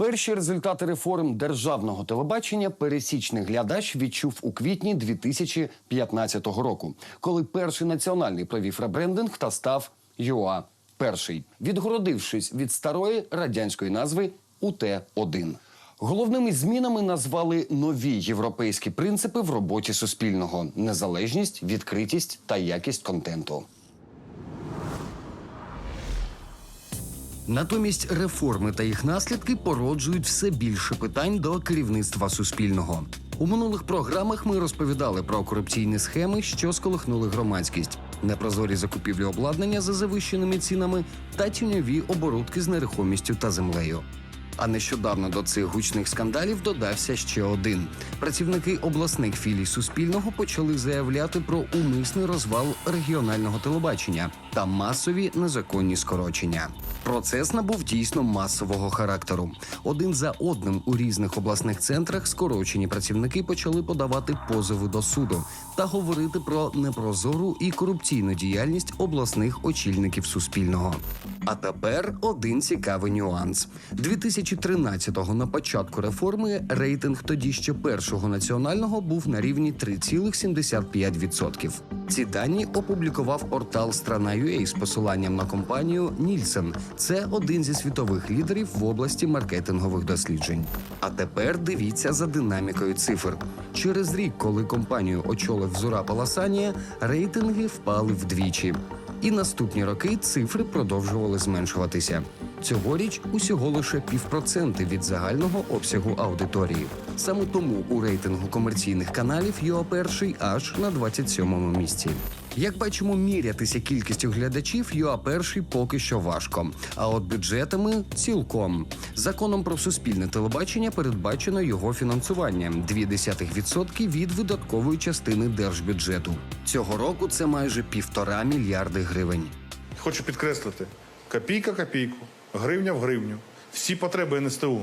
Перші результати реформ державного телебачення пересічний глядач відчув у квітні 2015 року, коли перший національний провів ребрендинг та став ЮА перший, відгородившись від старої радянської назви УТ-1. Головними змінами назвали нові європейські принципи в роботі суспільного: незалежність, відкритість та якість контенту. Натомість реформи та їх наслідки породжують все більше питань до керівництва суспільного. У минулих програмах ми розповідали про корупційні схеми, що сколихнули громадськість, непрозорі закупівлі обладнання за завищеними цінами та тіньові оборудки з нерухомістю та землею. А нещодавно до цих гучних скандалів додався ще один. Працівники обласних філій Суспільного почали заявляти про умисний розвал регіонального телебачення та масові незаконні скорочення. Процес набув дійсно масового характеру. Один за одним у різних обласних центрах скорочені працівники почали подавати позови до суду та говорити про непрозору і корупційну діяльність обласних очільників Суспільного. А тепер один цікавий нюанс. 2013-го на початку реформи рейтинг тоді ще першого національного був на рівні 3,75%. Ці дані опублікував портал Страна.ua з посиланням на компанію Нільсен. Це один зі світових лідерів в області маркетингових досліджень. А тепер дивіться за динамікою цифр. Через рік, коли компанію очолив Зура Паласанія, рейтинги впали вдвічі. І наступні роки цифри продовжували зменшуватися. Цьогоріч усього лише півпроценти від загального обсягу аудиторії. Саме тому у рейтингу комерційних каналів ЮА перший аж на 27-му місці. Як бачимо, мірятися кількістю глядачів ЮА перший поки що важко. А от бюджетами цілком законом про суспільне телебачення передбачено його фінансування 0,2% від видаткової частини держбюджету. Цього року це майже півтора мільярди гривень. Хочу підкреслити: копійка копійку, гривня в гривню. Всі потреби НСТУ,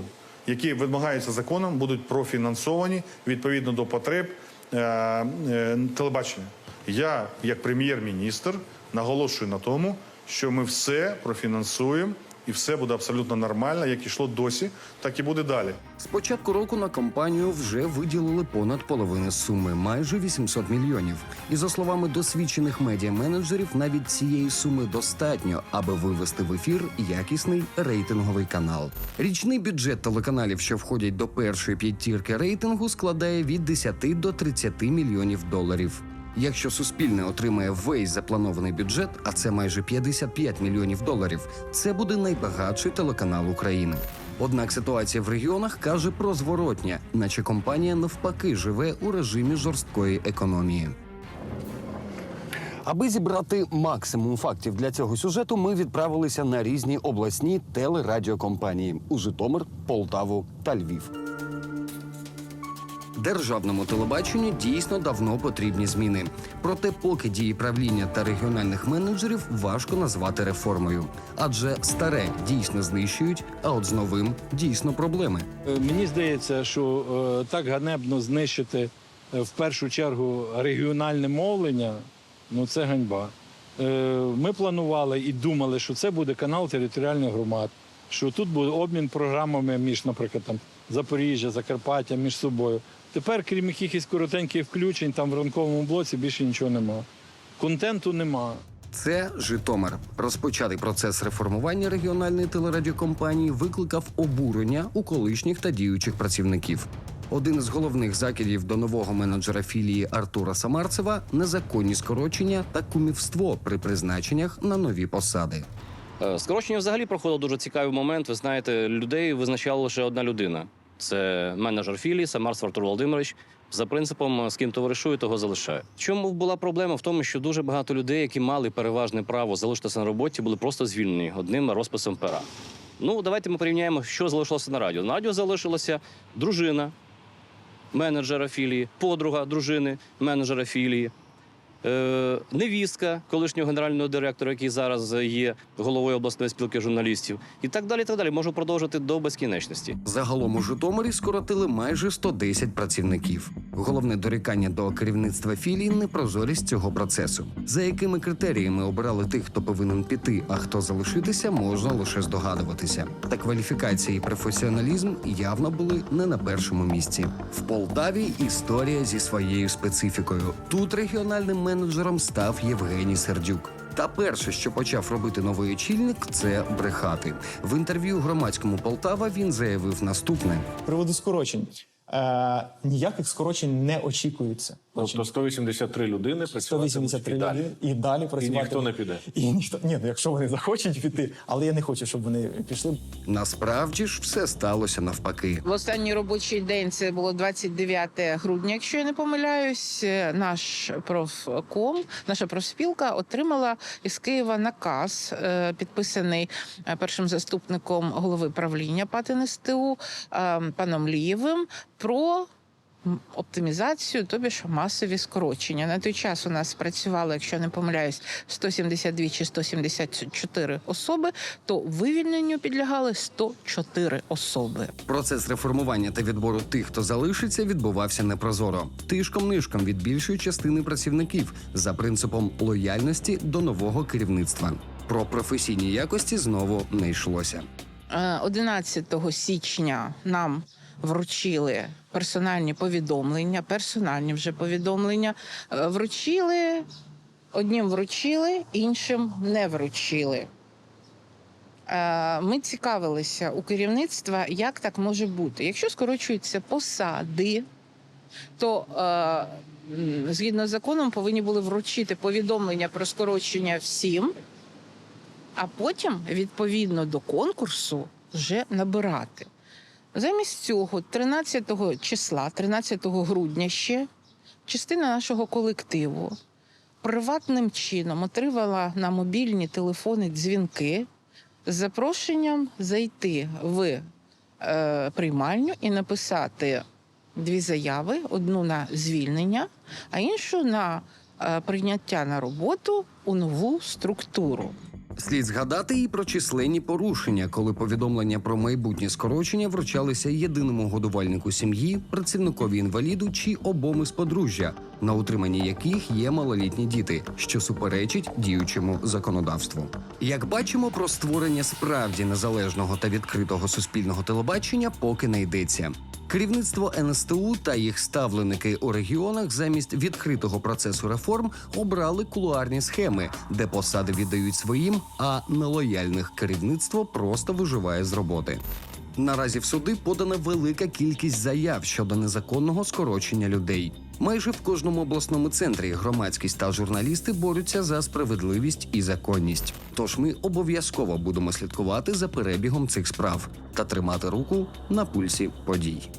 які вимагаються законом, будуть профінансовані відповідно до потреб е, е, телебачення. Я, як прем'єр-міністр, наголошую на тому, що ми все профінансуємо і все буде абсолютно нормально, як ішло досі, так і буде далі. З початку року на компанію вже виділили понад половину суми, майже 800 мільйонів. І за словами досвідчених медіа-менеджерів, навіть цієї суми достатньо, аби вивести в ефір якісний рейтинговий канал. Річний бюджет телеканалів, що входять до першої п'ятірки рейтингу, складає від 10 до 30 мільйонів доларів. Якщо суспільне отримає весь запланований бюджет, а це майже 55 мільйонів доларів, це буде найбагатший телеканал України. Однак ситуація в регіонах каже про зворотня, наче компанія навпаки живе у режимі жорсткої економії. Аби зібрати максимум фактів для цього сюжету, ми відправилися на різні обласні телерадіокомпанії у Житомир, Полтаву та Львів. Державному телебаченню дійсно давно потрібні зміни. Проте, поки дії правління та регіональних менеджерів важко назвати реформою, адже старе дійсно знищують, а от з новим дійсно проблеми. Е, Мені здається, що е, так ганебно знищити е, в першу чергу регіональне мовлення ну це ганьба. Ми планували і думали, що це буде канал територіальних громад, що тут буде обмін програмами між, наприклад, там Запоріжжя, Закарпаття між собою. Тепер, крім якихось коротеньких включень, там в ранковому блоці більше нічого нема. Контенту нема. Це Житомир. Розпочатий процес реформування регіональної телерадіокомпанії викликав обурення у колишніх та діючих працівників. Один із головних закидів до нового менеджера філії Артура Самарцева незаконні скорочення та кумівство при призначеннях на нові посади. Е, Скорочення взагалі проходило дуже цікавий момент. Ви знаєте, людей визначала лише одна людина. Це менеджер філії Самарс Артур Володимирович. За принципом, з ким товаришую, того залишаю. Чому була проблема? В тому, що дуже багато людей, які мали переважне право залишитися на роботі, були просто звільнені одним розписом пера. Ну, давайте ми порівняємо, що залишилося на радіо. На радіо залишилася дружина менеджера філії, подруга дружини менеджера філії, невістка колишнього генерального директора, який зараз є головою обласної спілки журналістів, і так далі. так далі. Можу продовжити до безкінечності. Загалом у Житомирі скоротили майже 110 працівників. Головне дорікання до керівництва філії непрозорість цього процесу. За якими критеріями обирали тих, хто повинен піти, а хто залишитися, можна лише здогадуватися. Та кваліфікація і професіоналізм явно були не на першому місці. В Полтаві історія зі своєю специфікою. Тут регіональним менеджером став Євгеній Сердюк. Та перше, що почав робити новий очільник, це брехати. В інтерв'ю громадському Полтава він заявив наступне: приводу скорочень. Е, ніяких скорочень не очікується. Тобто 183 людини працювати 183 будуть і далі. людини і далі працювати. ніхто не піде. І ніхто ні, ну якщо вони захочуть піти, але я не хочу, щоб вони пішли. насправді ж все сталося навпаки. В останній робочий день це було 29 грудня, якщо я не помиляюсь. е, Наш профком, наша профспілка отримала із Києва наказ, е, підписаний е, першим заступником голови правління ПАТ НСТУ е, паном Лієвим про. Оптимізацію, тобі ж масові скорочення. На той час у нас працювало, якщо не помиляюсь, 172 чи 174 особи, то вивільненню підлягали 104 особи. Процес реформування та відбору тих, хто залишиться, відбувався непрозоро. Тишком нишком від більшої частини працівників за принципом лояльності до нового керівництва. Про професійні якості знову не йшлося. Е, 11 січня нам вручили персональні повідомлення, персональні вже повідомлення. Е, Вручили одним вручили, іншим не вручили. Е, Ми цікавилися у керівництва, як так може бути. Якщо скорочуються посади, то е, згідно з законом повинні були вручити повідомлення про скорочення всім, а потім, відповідно до конкурсу, вже набирати. Замість цього, 13 числа, 13 грудня ще, частина нашого колективу приватним чином отримала на мобільні телефони дзвінки з запрошенням зайти в е, приймальню і написати дві заяви: одну на звільнення, а іншу на е, прийняття на роботу у нову структуру. Слід згадати і про численні порушення, коли повідомлення про майбутнє скорочення вручалися єдиному годувальнику сім'ї, працівникові інваліду чи обом із подружжя, на утриманні яких є малолітні діти, що суперечить діючому законодавству. Як бачимо, про створення справді незалежного та відкритого суспільного телебачення поки не йдеться. Керівництво НСТУ та їх ставленики у регіонах замість відкритого процесу реформ обрали кулуарні схеми, де посади віддають своїм, а нелояльних керівництво просто виживає з роботи. Наразі в суди подана велика кількість заяв щодо незаконного скорочення людей. Майже в кожному обласному центрі громадськість та журналісти борються за справедливість і законність. Тож ми обов'язково будемо слідкувати за перебігом цих справ та тримати руку на пульсі подій.